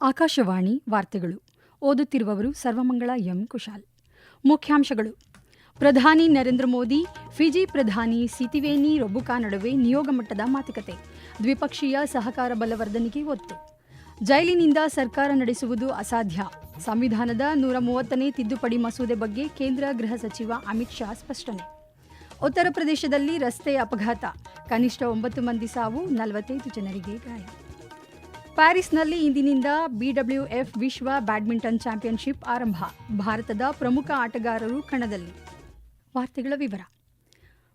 ಆಕಾಶವಾಣಿ ವಾರ್ತೆಗಳು. ಓದುತ್ತಿರುವವರು ಸರ್ವಮಂಗಳ ಎಂ ಕುಶಾಲ್. ಮುಖ್ಯಾಂಶಗಳು. ಪ್ರಧಾನಿ ನರೇಂದ್ರ ಮೋದಿ, ಫಿಜಿ ಪ್ರಧಾನಿ ಸಿತಿವೇನಿ ರೊಬುಕಾ ನಡುವೆ ನಿಯೋಗ ಮಟ್ಟದ ಮಾತುಕತೆ. ದ್ವಿಪಕ್ಷೀಯ ಸಹಕಾರ ಬಲವರ್ಧನೆಗೆ ಒತ್ತು. ಜೈಲಿನಿಂದ ಸರ್ಕಾರ ನಡೆಸುವುದು ಅಸಾಧ್ಯ. ಸಂವಿಧಾನದ ನೂರ ಮೂವತ್ತನೇ ತಿದ್ದುಪಡಿ ಮಸೂದೆ ಬಗ್ಗೆ ಕೇಂದ್ರ ಗೃಹ ಸಚಿವ ಅಮಿತ್ ಶಾ ಸ್ಪಷ್ಟನೆ. ಉತ್ತರ ಪ್ರದೇಶದಲ್ಲಿ ರಸ್ತೆ ಅಪಘಾತ. ಕನಿಷ್ಠ ಒಂಬತ್ತು ಮಂದಿ ಸಾವು, ನಲವತ್ತೈದು ಜನರಿಗೆ ಗಾಯ. ಪ್ಯಾರಿಸ್ನಲ್ಲಿ ಇಂದಿನಿಂದ ಬಿಡಬ್ಲ್ಯೂಎಫ್ ವಿಶ್ವ ಬ್ಯಾಡ್ಮಿಂಟನ್ ಚಾಂಪಿಯನ್ಶಿಪ್ ಆರಂಭ. ಭಾರತದ ಪ್ರಮುಖ ಆಟಗಾರರು ಕಣದಲ್ಲಿ. ವಾರ್ತೆಗಳ ವಿವರ.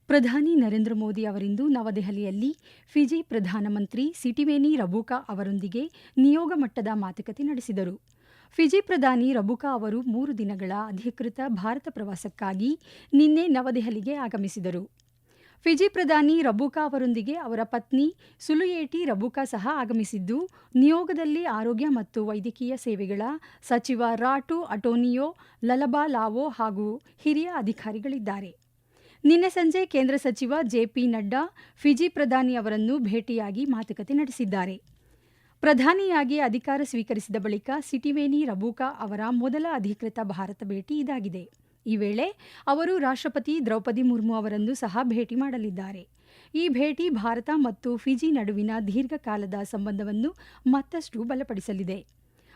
ಪ್ರಧಾನಿ ನರೇಂದ್ರ ಮೋದಿ ಅವರಿಂದು ನವದೆಹಲಿಯಲ್ಲಿ ಫಿಜಿ ಪ್ರಧಾನಮಂತ್ರಿ ಸಿಟಿವೇನಿ ರಬೂಕಾ ಅವರೊಂದಿಗೆ ನಿಯೋಗ ಮಟ್ಟದ ಮಾತುಕತೆ ನಡೆಸಿದರು. ಫಿಜಿ ಪ್ರಧಾನಿ ರಬುಕಾ ಅವರು ಮೂರು ದಿನಗಳ ಅಧಿಕೃತ ಭಾರತ ಪ್ರವಾಸಕ್ಕಾಗಿ ನಿನ್ನೆ ನವದೆಹಲಿಗೆ ಆಗಮಿಸಿದರು. ಫಿಜಿ ಪ್ರಧಾನಿ ರಬುಕಾ ಅವರೊಂದಿಗೆ ಅವರ ಪತ್ನಿ ಸುಲುಯೇಟಿ ರಬುಕಾ ಸಹ ಆಗಮಿಸಿದ್ದು, ನಿಯೋಗದಲ್ಲಿ ಆರೋಗ್ಯ ಮತ್ತು ವೈದ್ಯಕೀಯ ಸೇವೆಗಳ ಸಚಿವ ರಾಟು ಅಟೋನಿಯೋ ಲಲಬಾ ಲಾವೋ ಹಾಗೂ ಹಿರಿಯ ಅಧಿಕಾರಿಗಳಿದ್ದಾರೆ. ನಿನ್ನೆ ಸಂಜೆ ಕೇಂದ್ರ ಸಚಿವ ಜೆಪಿ ನಡ್ಡಾ, ಫಿಜಿ ಪ್ರಧಾನಿ ಅವರನ್ನು ಭೇಟಿಯಾಗಿ ಮಾತುಕತೆ ನಡೆಸಿದ್ದಾರೆ. ಪ್ರಧಾನಿಯಾಗಿ ಅಧಿಕಾರ ಸ್ವೀಕರಿಸಿದ ಬಳಿಕ ಸಿಟಿವೇನಿ ರಬೂಕಾ ಅವರ ಮೊದಲ ಅಧಿಕೃತ ಭಾರತ ಭೇಟಿ ಇದಾಗಿದೆ. ಈ ವೇಳೆ ಅವರು ರಾಷ್ಟ್ರಪತಿ ದ್ರೌಪದಿ ಮುರ್ಮು ಅವರನ್ನು ಸಹ ಭೇಟಿ ಮಾಡಲಿದ್ದಾರೆ. ಈ ಭೇಟಿ ಭಾರತ ಮತ್ತು ಫಿಜಿ ನಡುವಿನ ದೀರ್ಘಕಾಲದ ಸಂಬಂಧವನ್ನು ಮತ್ತಷ್ಟು ಬಲಪಡಿಸಲಿದೆ.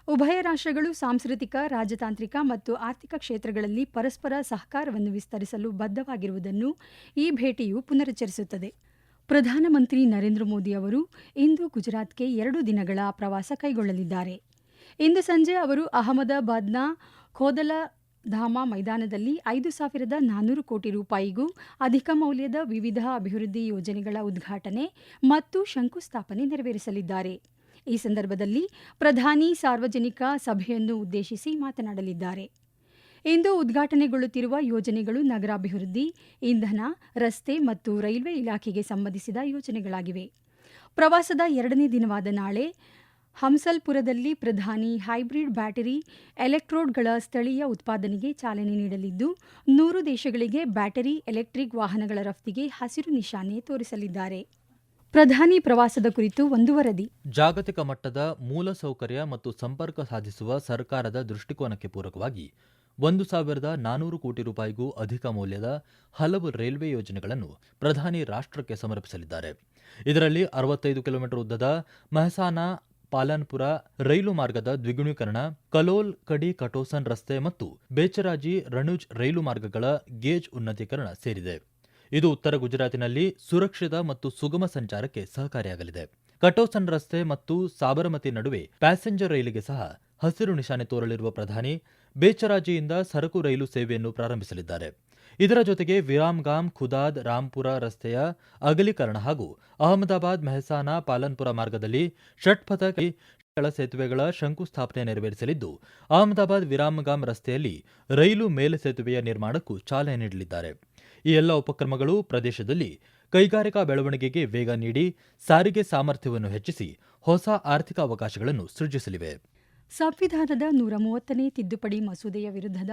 ಉಭಯ ರಾಷ್ಟ್ರಗಳು ಸಾಂಸ್ಕೃತಿಕ, ರಾಜತಾಂತ್ರಿಕ ಮತ್ತು ಆರ್ಥಿಕ ಕ್ಷೇತ್ರಗಳಲ್ಲಿ ಪರಸ್ಪರ ಸಹಕಾರವನ್ನು ವಿಸ್ತರಿಸಲು ಬದ್ಧವಾಗಿರುವುದನ್ನು ಈ ಭೇಟಿಯು ಪುನರುಚ್ಚರಿಸುತ್ತದೆ. ಪ್ರಧಾನಮಂತ್ರಿ ನರೇಂದ್ರ ಮೋದಿ ಅವರು ಇಂದು ಗುಜರಾತ್ಗೆ ಎರಡು ದಿನಗಳ ಪ್ರವಾಸ ಕೈಗೊಳ್ಳಲಿದ್ದಾರೆ. ಇಂದು ಸಂಜೆ ಅವರು ಅಹಮದಾಬಾದ್ನ ಖೋದಲ ಧಾಮ ಮೈದಾನದಲ್ಲಿ ಐದು ಸಾವಿರದ ನಾನ್ನೂರು ಕೋಟಿ ರೂಪಾಯಿಗೂ ಅಧಿಕ ಮೌಲ್ಯದ ವಿವಿಧ ಅಭಿವೃದ್ಧಿ ಯೋಜನೆಗಳ ಉದ್ಘಾಟನೆ ಮತ್ತು ಶಂಕುಸ್ಥಾಪನೆ ನೆರವೇರಿಸಲಿದ್ದಾರೆ. ಈ ಸಂದರ್ಭದಲ್ಲಿ ಪ್ರಧಾನಿ ಸಾರ್ವಜನಿಕ ಸಭೆಯನ್ನು ಉದ್ದೇಶಿಸಿ ಮಾತನಾಡಲಿದ್ದಾರೆ. ಇಂದು ಉದ್ಘಾಟನೆಗೊಳ್ಳುತ್ತಿರುವ ಯೋಜನೆಗಳು ನಗರಾಭಿವೃದ್ಧಿ, ಇಂಧನ, ರಸ್ತೆ ಮತ್ತು ರೈಲ್ವೆ ಇಲಾಖೆಗೆ ಸಂಬಂಧಿಸಿದ ಯೋಜನೆಗಳಾಗಿವೆ. ಪ್ರವಾಸದ ಎರಡನೇ ದಿನವಾದ ನಾಳೆ ಹಂಸಲ್ಪುರದಲ್ಲಿ ಪ್ರಧಾನಿ ಹೈಬ್ರಿಡ್ ಬ್ಯಾಟರಿ ಎಲೆಕ್ಟ್ರೋಡ್ಗಳ ಸ್ಥಳೀಯ ಉತ್ಪಾದನೆಗೆ ಚಾಲನೆ ನೀಡಲಿದ್ದು, ನೂರು ದೇಶಗಳಿಗೆ ಬ್ಯಾಟರಿ, ಎಲೆಕ್ಟ್ರಿಕ್ ವಾಹನಗಳ ರಫ್ತಿಗೆ ಹಸಿರು ನಿಶಾನೆ ತೋರಿಸಲಿದ್ದಾರೆ. ಪ್ರಧಾನಿ ಪ್ರವಾಸದ ಕುರಿತು ಒಂದು ವರದಿ. ಜಾಗತಿಕ ಮಟ್ಟದ ಮೂಲಸೌಕರ್ಯ ಮತ್ತು ಸಂಪರ್ಕ ಸಾಧಿಸುವ ಸರ್ಕಾರದ ದೃಷ್ಟಿಕೋನಕ್ಕೆ ಪೂರಕವಾಗಿ ಒಂದು ಸಾವಿರದ ನಾನೂರು ಕೋಟಿ ರೂಪಾಯಿಗೂ ಅಧಿಕ ಮೌಲ್ಯದ ಹಲವು ರೈಲ್ವೆ ಯೋಜನೆಗಳನ್ನು ಪ್ರಧಾನಿ ರಾಷ್ಟ್ರಕ್ಕೆ ಸಮರ್ಪಿಸಲಿದ್ದಾರೆ. ಇದರಲ್ಲಿ ಅರವತ್ತೈದು ಕಿಲೋಮೀಟರ್ ಉದ್ದದ ಮೆಹಸಾನಾ, ಪಾಲನ್ಪುರ ರೈಲು ಮಾರ್ಗದ ದ್ವಿಗುಣೀಕರಣ, ಕಲೋಲ್, ಕಡಿ ಕಟೋಸನ್ ರಸ್ತೆ ಮತ್ತು ಬೇಚರಾಜಿ ರಣುಜ್ ರೈಲು ಮಾರ್ಗಗಳ ಗೇಜ್ ಉನ್ನತೀಕರಣ ಸೇರಿದೆ. ಇದು ಉತ್ತರ ಗುಜರಾತಿನಲ್ಲಿ ಸುರಕ್ಷಿತ ಮತ್ತು ಸುಗಮ ಸಂಚಾರಕ್ಕೆ ಸಹಕಾರಿಯಾಗಲಿದೆ. ಕಟೋಸನ್ ರಸ್ತೆ ಮತ್ತು ಸಾಬರಮತಿ ನಡುವೆ ಪ್ಯಾಸೆಂಜರ್ ರೈಲಿಗೆ ಸಹ ಹಸಿರು ನಿಶಾನೆ ತೋರಲಿರುವ ಪ್ರಧಾನಿ ಬೇಚರಾಜಿಯಿಂದ ಸರಕು ರೈಲು ಸೇವೆಯನ್ನು ಪ್ರಾರಂಭಿಸಲಿದ್ದಾರೆ. ಇದರ ಜೊತೆಗೆ ವಿರಾಮ್ಗಾಮ್, ಖುದಾದ್ ರಾಂಪುರ ರಸ್ತೆಯ ಅಗಲೀಕರಣ ಹಾಗೂ ಅಹಮದಾಬಾದ್, ಮೆಹಸಾನಾ, ಪಾಲನ್ಪುರ ಮಾರ್ಗದಲ್ಲಿ ಷಟ್ಪಥ ಸೇತುವೆಗಳ ಶಂಕುಸ್ಥಾಪನೆ ನೆರವೇರಿಸಲಿದ್ದು, ಅಹಮದಾಬಾದ್ ವಿರಾಮಗಾಮ್ ರಸ್ತೆಯಲ್ಲಿ ರೈಲು ಮೇಲ್ಸೇತುವೆಯ ನಿರ್ಮಾಣಕ್ಕೂ ಚಾಲನೆ ನೀಡಲಿದ್ದಾರೆ. ಈ ಎಲ್ಲ ಉಪಕ್ರಮಗಳು ಪ್ರದೇಶದಲ್ಲಿ ಕೈಗಾರಿಕಾ ಬೆಳವಣಿಗೆಗೆ ವೇಗ ನೀಡಿ, ಸಾರಿಗೆ ಸಾಮರ್ಥ್ಯವನ್ನು ಹೆಚ್ಚಿಸಿ, ಹೊಸ ಆರ್ಥಿಕ ಅವಕಾಶಗಳನ್ನು ಸೃಜಿಸಲಿವೆ ಸಂವಿಧಾನದ ನೂರ ಮೂವತ್ತನೇ ತಿದ್ದುಪಡಿ ಮಸೂದೆಯ ವಿರುದ್ಧದ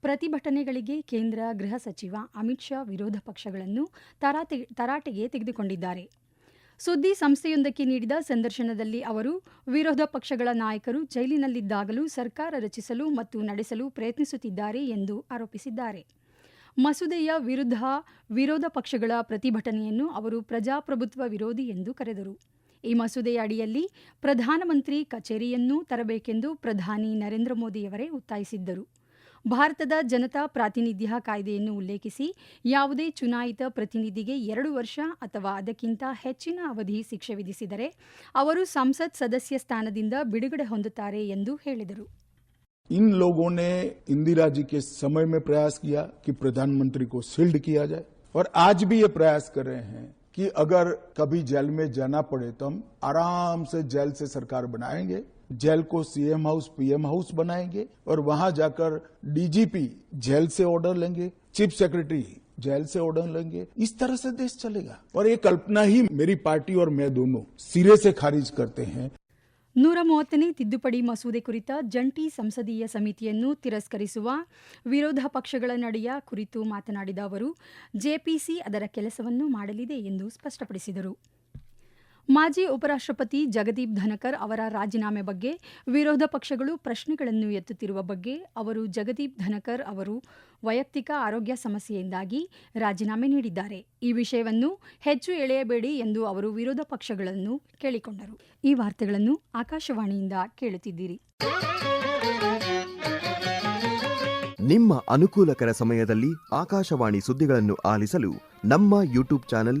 ಪ್ರತಿಭಟನೆಗಳಿಗೆ ಕೇಂದ್ರ ಗೃಹ ಸಚಿವ ಅಮಿತ್ ಶಾ ವಿರೋಧ ಪಕ್ಷಗಳನ್ನು ತರಾಟೆ, ತರಾಟೆಗೆ ತೆಗೆದುಕೊಂಡಿದ್ದಾರೆ. ಸುದ್ದಿ ಸಂಸ್ಥೆಯೊಂದಕ್ಕೆ ನೀಡಿದ ಸಂದರ್ಶನದಲ್ಲಿ ಅವರು, ವಿರೋಧ ಪಕ್ಷಗಳ ನಾಯಕರು ಜೈಲಿನಲ್ಲಿದ್ದಾಗಲೂ ಸರ್ಕಾರ ರಚಿಸಲು ಮತ್ತು ನಡೆಸಲು ಪ್ರಯತ್ನಿಸುತ್ತಿದ್ದಾರೆ ಎಂದು ಆರೋಪಿಸಿದ್ದಾರೆ. ಮಸೂದೆಯ ವಿರುದ್ಧ ವಿರೋಧ ಪಕ್ಷಗಳ ಪ್ರತಿಭಟನೆಯನ್ನು ಅವರು ಪ್ರಜಾಪ್ರಭುತ್ವ ವಿರೋಧಿ ಎಂದು ಕರೆದರು. ಈ ಮಸೂದೆಯ ಅಡಿಯಲ್ಲಿ ಪ್ರಧಾನಮಂತ್ರಿ ಕಚೇರಿಯನ್ನೂ ತರಬೇಕೆಂದು ಪ್ರಧಾನಿ ನರೇಂದ್ರ ಮೋದಿಯವರೇ ಒತ್ತಾಯಿಸಿದ್ದರು ಭಾರತದ ಜನತಾ ಪ್ರಾತಿನಿಧ್ಯ ಕಾಯ್ದೆಯನ್ನು ಉಲ್ಲೇಖಿಸಿ ಯಾವುದೇ ಚುನಾಯಿತ ಪ್ರತಿನಿಧಿಗೆ ಎರಡು ವರ್ಷ ಅಥವಾ ಅದಕ್ಕಿಂತ ಹೆಚ್ಚಿನ ಅವಧಿ ಶಿಕ್ಷೆ ವಿಧಿಸಿದರೆ ಅವರು ಸಂಸತ್ ಸದಸ್ಯ ಸ್ಥಾನದಿಂದ ಬಿಡುಗಡೆ ಹೊಂದುತ್ತಾರೆ ಎಂದು ಹೇಳಿದರು इन लोगों ने इंदिरा जी के समय में प्रयास किया कि प्रधानमंत्री को सील्ड किया जाए और आज भी ये प्रयास कर रहे हैं कि अगर कभी जेल में जाना पड़े तो हम आराम से जेल से सरकार बनाएँगे, जेल को सीएम हाउस पीएम हाउस बनाएँगे और वहाँ जाकर डीजीपी जेल से ऑर्डर लेंगे चीफ सेक्रेटरी जेल से ऑर्डर लेंगे। इस तरह से देश चलेगा। और ये कल्पना ही मेरी पार्टी और मैं दोनों सिरे से खारिज करते हैं। ನೂರ ಮೂವತ್ತನೇ ತಿದ್ದುಪಡಿ ಮಸೂದೆ ಕುರಿತ ಜಂಟಿ ಸಂಸದೀಯ ಸಮಿತಿಯನ್ನು ತಿರಸ್ಕರಿಸುವ ವಿರೋಧ ಪಕ್ಷಗಳ ನಡೆಯ ಕುರಿತು ಮಾತನಾಡಿದ ಅವರು, ಜೆಪಿಸಿ ಅದರ ಕೆಲಸವನ್ನು ಮಾಡಲಿದೆ ಎಂದು ಸ್ಪಷ್ಟಪಡಿಸಿದರು. ಮಾಜಿ ಉಪರಾಷ್ಟ್ರಪತಿ ಜಗದೀಪ್ ಧನಕರ್ ಅವರ ರಾಜೀನಾಮೆ ಬಗ್ಗೆ ವಿರೋಧ ಪಕ್ಷಗಳು ಪ್ರಶ್ನೆಗಳನ್ನು ಎತ್ತುತ್ತಿರುವ ಬಗ್ಗೆ ಅವರು ಜಗದೀಪ್ ಧನಕರ್ ಅವರು ವೈಯಕ್ತಿಕ ಆರೋಗ್ಯ ಸಮಸ್ಯೆಯಿಂದಾಗಿ ರಾಜೀನಾಮೆ ನೀಡಿದ್ದಾರೆ. ಈ ವಿಷಯವನ್ನು ಹೆಚ್ಚು ಎಳೆಯಬೇಡಿ ಎಂದು ಅವರು ವಿರೋಧ ಪಕ್ಷಗಳನ್ನು ಕೇಳಿಕೊಂಡರು. ಈ ವಾರ್ತೆಗಳನ್ನು ಆಕಾಶವಾಣಿಯಿಂದ ಕೇಳುತ್ತಿದ್ದೀರಿ. ನಿಮ್ಮ ಅನುಕೂಲಕರ ಸಮಯದಲ್ಲಿ ಆಕಾಶವಾಣಿ ಸುದ್ದಿಗಳನ್ನು ಆಲಿಸಲು ನಮ್ಮ ಯೂಟ್ಯೂಬ್ ಚಾನೆಲ್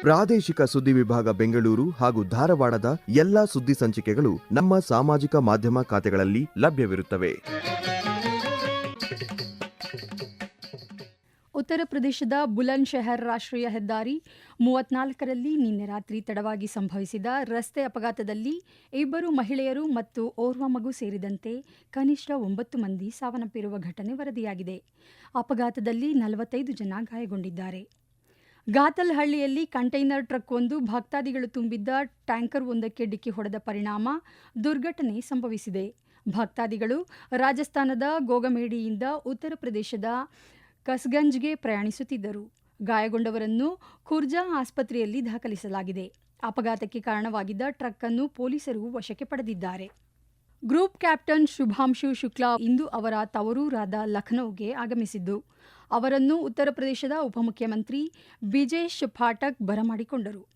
ಪ್ರಾದೇಶಿಕ ಸುದ್ದಿ ವಿಭಾಗ ಬೆಂಗಳೂರು ಹಾಗೂ ಧಾರವಾಡದ ಎಲ್ಲಾ ಸುದ್ದಿ ಸಂಚಿಕೆಗಳು ನಮ್ಮ ಸಾಮಾಜಿಕ ಮಾಧ್ಯಮ ಖಾತೆಗಳಲ್ಲಿ ಲಭ್ಯವಿರುತ್ತವೆ. ಉತ್ತರ ಪ್ರದೇಶದ ಬುಲಂದ್ ಶೆಹರ್ ರಾಷ್ಟ್ರೀಯ ಹೆದ್ದಾರಿ ಮೂವತ್ನಾಲ್ಕರಲ್ಲಿ ನಿನ್ನೆ ರಾತ್ರಿ ತಡವಾಗಿ ಸಂಭವಿಸಿದ ರಸ್ತೆ ಅಪಘಾತದಲ್ಲಿ ಇಬ್ಬರು ಮಹಿಳೆಯರು ಮತ್ತು ಓರ್ವ ಮಗು ಸೇರಿದಂತೆ ಕನಿಷ್ಠ ಒಂಬತ್ತು ಮಂದಿ ಸಾವನ್ನಪ್ಪಿರುವ ಘಟನೆ ವರದಿಯಾಗಿದೆ. ಅಪಘಾತದಲ್ಲಿ ನಲವತ್ತೈದು ಜನ ಗಾಯಗೊಂಡಿದ್ದಾರೆ. ಗಾತಲ್ಹಳ್ಳಿಯಲ್ಲಿ ಕಂಟೈನರ್ ಟ್ರಕ್ ಒಂದು ಭಕ್ತಾದಿಗಳು ತುಂಬಿದ್ದ ಟ್ಯಾಂಕರ್ ಒಂದಕ್ಕೆ ಡಿಕ್ಕಿ ಹೊಡೆದ ಪರಿಣಾಮ ದುರ್ಘಟನೆ ಸಂಭವಿಸಿದೆ. ಭಕ್ತಾದಿಗಳು ರಾಜಸ್ಥಾನದ ಗೋಗಮೇಡಿಯಿಂದ ಉತ್ತರ ಪ್ರದೇಶದ ಕಸ್ಗಂಜ್ಗೆ ಪ್ರಯಾಣಿಸುತ್ತಿದ್ದರು. ಗಾಯಗೊಂಡವರನ್ನು ಖುರ್ಜಾ ಆಸ್ಪತ್ರೆಯಲ್ಲಿ ದಾಖಲಿಸಲಾಗಿದೆ. ಅಪಘಾತಕ್ಕೆ ಕಾರಣವಾಗಿದ್ದ ಟ್ರಕ್ ಅನ್ನು ಪೊಲೀಸರು ವಶಕ್ಕೆ ಪಡೆದಿದ್ದಾರೆ. ಗ್ರೂಪ್ ಕ್ಯಾಪ್ಟನ್ ಶುಭಾಂಶು ಶುಕ್ಲಾ ಇಂದು ಅವರ ತವರೂರಾದ ಲಖನೌಗೆ ಆಗಮಿಸಿದ್ದು. ಅವರನ್ನು ಉತ್ತರ ಪ್ರದೇಶದ ಉಪಮುಖ್ಯಮಂತ್ರಿ ಬಿಜೇಶ್ ಪಾಠಕ್ ಬರಮಾಡಿಕೊಂಡರು.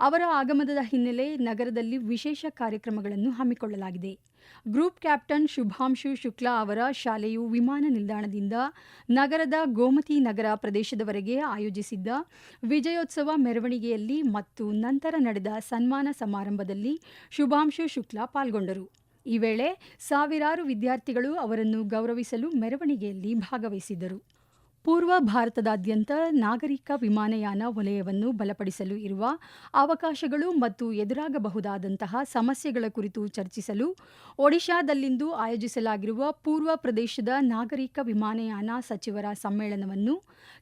ಅವರ ಆಗಮನದ ಹಿನ್ನೆಲೆ ನಗರದಲ್ಲಿ ವಿಶೇಷ ಕಾರ್ಯಕ್ರಮಗಳನ್ನು ಹಮ್ಮಿಕೊಳ್ಳಲಾಗಿದೆ. ಗ್ರೂಪ್ ಕ್ಯಾಪ್ಟನ್ ಶುಭಾಂಶು ಶುಕ್ಲಾ ಅವರ ಶಾಲೆಯು ವಿಮಾನ ನಿಲ್ದಾಣದಿಂದ ನಗರದ ಗೋಮತಿ ನಗರ ಪ್ರದೇಶದವರೆಗೆ ಆಯೋಜಿಸಿದ್ದ ವಿಜಯೋತ್ಸವ ಮೆರವಣಿಗೆಯಲ್ಲಿ ಮತ್ತು ನಂತರ ನಡೆದ ಸನ್ಮಾನ ಸಮಾರಂಭದಲ್ಲಿ ಶುಭಾಂಶು ಶುಕ್ಲಾ ಪಾಲ್ಗೊಂಡರು. ಈ ವೇಳೆ ಸಾವಿರಾರು ವಿದ್ಯಾರ್ಥಿಗಳು ಅವರನ್ನು ಗೌರವಿಸಲು ಮೆರವಣಿಗೆಯಲ್ಲಿ ಭಾಗವಹಿಸಿದ್ದರು. ಪೂರ್ವ ಭಾರತದಾದ್ಯಂತ ನಾಗರಿಕ ವಿಮಾನಯಾನ ವಲಯವನ್ನು ಬಲಪಡಿಸಲು ಇರುವ ಅವಕಾಶಗಳು ಮತ್ತು ಎದುರಾಗಬಹುದಾದಂತಹ ಸಮಸ್ಯೆಗಳ ಕುರಿತು ಚರ್ಚಿಸಲು ಒಡಿಶಾದಲ್ಲಿಂದು ಆಯೋಜಿಸಲಾಗಿರುವ ಪೂರ್ವ ಪ್ರದೇಶದ ನಾಗರಿಕ ವಿಮಾನಯಾನ ಸಚಿವರ ಸಮ್ಮೇಳನವನ್ನು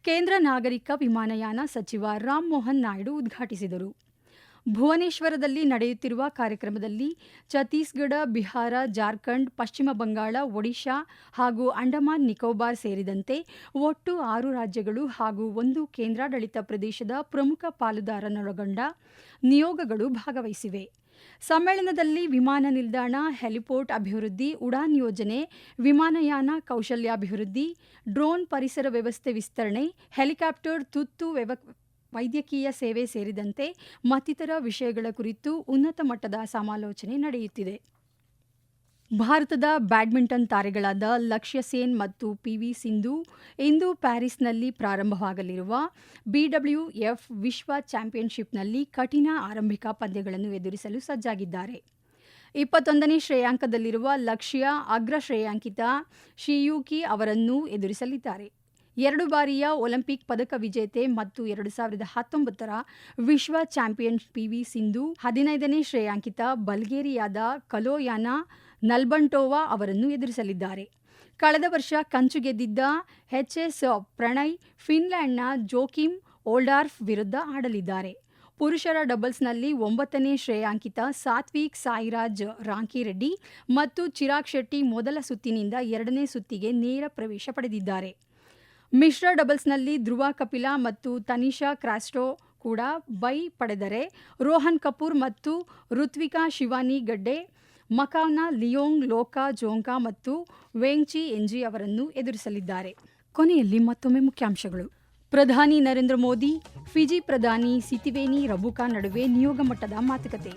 ಕೇಂದ್ರ ನಾಗರಿಕ ವಿಮಾನಯಾನ ಸಚಿವ ರಾಮ್ ಮೋಹನ್ ನಾಯ್ಡು ಉದ್ಘಾಟಿಸಿದರು. ಭುವನೇಶ್ವರದಲ್ಲಿ ನಡೆಯುತ್ತಿರುವ ಕಾರ್ಯಕ್ರಮದಲ್ಲಿ ಛತ್ತೀಸ್ಗಢ, ಬಿಹಾರ, ಜಾರ್ಖಂಡ್, ಪಶ್ಚಿಮ ಬಂಗಾಳ, ಒಡಿಶಾ ಹಾಗೂ ಅಂಡಮಾನ್ ನಿಕೋಬಾರ್ ಸೇರಿದಂತೆ ಒಟ್ಟು ಆರು ರಾಜ್ಯಗಳು ಹಾಗೂ ಒಂದು ಕೇಂದ್ರಾಡಳಿತ ಪ್ರದೇಶದ ಪ್ರಮುಖ ಪಾಲುದಾರನೊಳಗೊಂಡ ನಿಯೋಗಗಳು ಭಾಗವಹಿಸಿವೆ. ಸಮ್ಮೇಳನದಲ್ಲಿ ವಿಮಾನ ನಿಲ್ದಾಣ, ಹೆಲಿಪೋರ್ಟ್ ಅಭಿವೃದ್ಧಿ, ಉಡಾನ್ ಯೋಜನೆ, ವಿಮಾನಯಾನ ಕೌಶಲ್ಯಾಭಿವೃದ್ಧಿ, ಡ್ರೋನ್ ಪರಿಸರ ವ್ಯವಸ್ಥೆ ವಿಸ್ತರಣೆ, ಹೆಲಿಕಾಪ್ಟರ್ ತುತ್ತು ವ್ಯವ ವೈದ್ಯಕೀಯ ಸೇವೆ ಸೇರಿದಂತೆ ಮತ್ತಿತರ ವಿಷಯಗಳ ಕುರಿತು ಉನ್ನತ ಮಟ್ಟದ ಸಮಾಲೋಚನೆ ನಡೆಯುತ್ತಿದೆ. ಭಾರತದ ಬ್ಯಾಡ್ಮಿಂಟನ್ ತಾರೆಗಳಾದ ಲಕ್ಷ್ಯ ಸೇನ್ ಮತ್ತು ಪಿ ವಿ ಸಿಂಧು ಇಂದು ಪ್ಯಾರಿಸ್ನಲ್ಲಿ ಪ್ರಾರಂಭವಾಗಲಿರುವ ಬಿಡಬ್ಲ್ಯೂಎಫ್ ವಿಶ್ವ ಚಾಂಪಿಯನ್ಶಿಪ್ನಲ್ಲಿ ಕಠಿಣ ಆರಂಭಿಕ ಪಂದ್ಯಗಳನ್ನು ಎದುರಿಸಲು ಸಜ್ಜಾಗಿದ್ದಾರೆ. ಇಪ್ಪತ್ತೊಂದನೇ ಶ್ರೇಯಾಂಕದಲ್ಲಿರುವ ಲಕ್ಷ್ಯ ಅಗ್ರ ಶ್ರೇಯಾಂಕಿತ ಶಿಯೂಕಿ ಅವರನ್ನು ಎದುರಿಸಲಿದ್ದಾರೆ. ಎರಡು ಬಾರಿಯ ಒಲಿಂಪಿಕ್ ಪದಕ ವಿಜೇತೆ ಮತ್ತು ಎರಡು ಸಾವಿರದ ಹತ್ತೊಂಬತ್ತರ ವಿಶ್ವ ಚಾಂಪಿಯನ್ ಪಿವಿ ಸಿಂಧು, ಹದಿನೈದನೇ ಶ್ರೇಯಾಂಕಿತ ಬಲ್ಗೇರಿಯಾದ ಕಲೋಯಾನಾ ನಲ್ಬಂಟೋವಾ ಅವರನ್ನು ಎದುರಿಸಲಿದ್ದಾರೆ. ಕಳೆದ ವರ್ಷ ಕಂಚು ಗೆದ್ದಿದ್ದ ಎಚ್ಎಸ್ ಪ್ರಣಯ್ ಫಿನ್ಲ್ಯಾಂಡ್ನ ಜೋಕಿಮ್ ಓಲ್ಡಾರ್ಫ್ ವಿರುದ್ಧ ಆಡಲಿದ್ದಾರೆ. ಪುರುಷರ ಡಬಲ್ಸ್ನಲ್ಲಿ ಒಂಬತ್ತನೇ ಶ್ರೇಯಾಂಕಿತ ಸಾತ್ವಿಕ್ ಸಾಯಿರಾಜ್ ರಾಂಕಿರೆಡ್ಡಿ ಮತ್ತು ಚಿರಾಗ್ ಶೆಟ್ಟಿ ಮೊದಲ ಸುತ್ತಿನಿಂದ ಎರಡನೇ ಸುತ್ತಿಗೆ ನೇರ ಪ್ರವೇಶ ಪಡೆದಿದ್ದಾರೆ. ಮಿಶ್ರ ಡಬಲ್ಸ್ನಲ್ಲಿ ಧ್ರುವ ಕಪಿಲಾ ಮತ್ತು ತನಿಷಾ ಕ್ರಾಸ್ಟೋ ಕೂಡ ಬೈ ಪಡೆದರೆ ರೋಹನ್ ಕಪೂರ್ ಮತ್ತು ಋತ್ವಿಕಾ ಶಿವಾನಿ ಗಡ್ಡೆ ಮಕಾವ್ನ ಲಿಯೋಂಗ್, ಲೋಕಾ ಜೋಂಕಾ ಮತ್ತು ವೇಂಗ್ಚಿ ಎಂಜಿ ಅವರನ್ನು ಎದುರಿಸಲಿದ್ದಾರೆ. ಕೊನೆಯಲ್ಲಿ ಮತ್ತೊಮ್ಮೆ ಮುಖ್ಯಾಂಶಗಳು. ಪ್ರಧಾನಿ ನರೇಂದ್ರ ಮೋದಿ, ಫಿಜಿ ಪ್ರಧಾನಿ ಸಿತಿವೇನಿ ರಬುಕಾ ನಡುವೆ ನಿಯೋಗ ಮಟ್ಟದ ಮಾತುಕತೆ.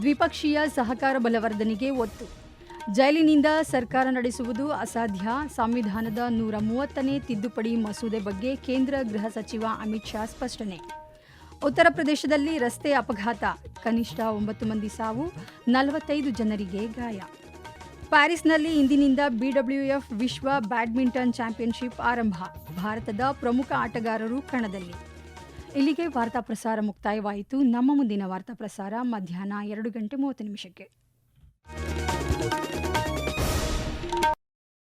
ದ್ವಿಪಕ್ಷೀಯ ಸಹಕಾರ ಬಲವರ್ಧನೆಗೆ ಒತ್ತು. ಜೈಲಿನಿಂದ ಸರ್ಕಾರ ನಡೆಸುವುದು ಅಸಾಧ್ಯ. ಸಂವಿಧಾನದ ನೂರ ಮೂವತ್ತನೇ ತಿದ್ದುಪಡಿ ಮಸೂದೆ ಬಗ್ಗೆ ಕೇಂದ್ರ ಗೃಹ ಸಚಿವ ಅಮಿತ್ ಶಾ ಸ್ಪಷ್ಟನೆ. ಉತ್ತರ ಪ್ರದೇಶದಲ್ಲಿ ರಸ್ತೆ ಅಪಘಾತ. ಕನಿಷ್ಠ ಒಂಬತ್ತು ಮಂದಿ ಸಾವು, ನಲವತ್ತೈದು ಜನರಿಗೆ ಗಾಯ. ಪ್ಯಾರಿಸ್ನಲ್ಲಿ ಇಂದಿನಿಂದ ಬಿಡಬ್ಲ್ಯೂಎಫ್ ವಿಶ್ವ ಬ್ಯಾಡ್ಮಿಂಟನ್ ಚಾಂಪಿಯನ್ಶಿಪ್ ಆರಂಭ. ಭಾರತದ ಪ್ರಮುಖ ಆಟಗಾರರು ಕಣದಲ್ಲಿ. ಇಲ್ಲಿಗೆ ವಾರ್ತಾ ಪ್ರಸಾರ ಮುಕ್ತಾಯವಾಯಿತು. ನಮ್ಮ ಮುಂದಿನ ವಾರ್ತಾ ಪ್ರಸಾರ ಮಧ್ಯಾಹ್ನ ಎರಡು ಗಂಟೆ ಮೂವತ್ತು ನಿಮಿಷಕ್ಕೆ.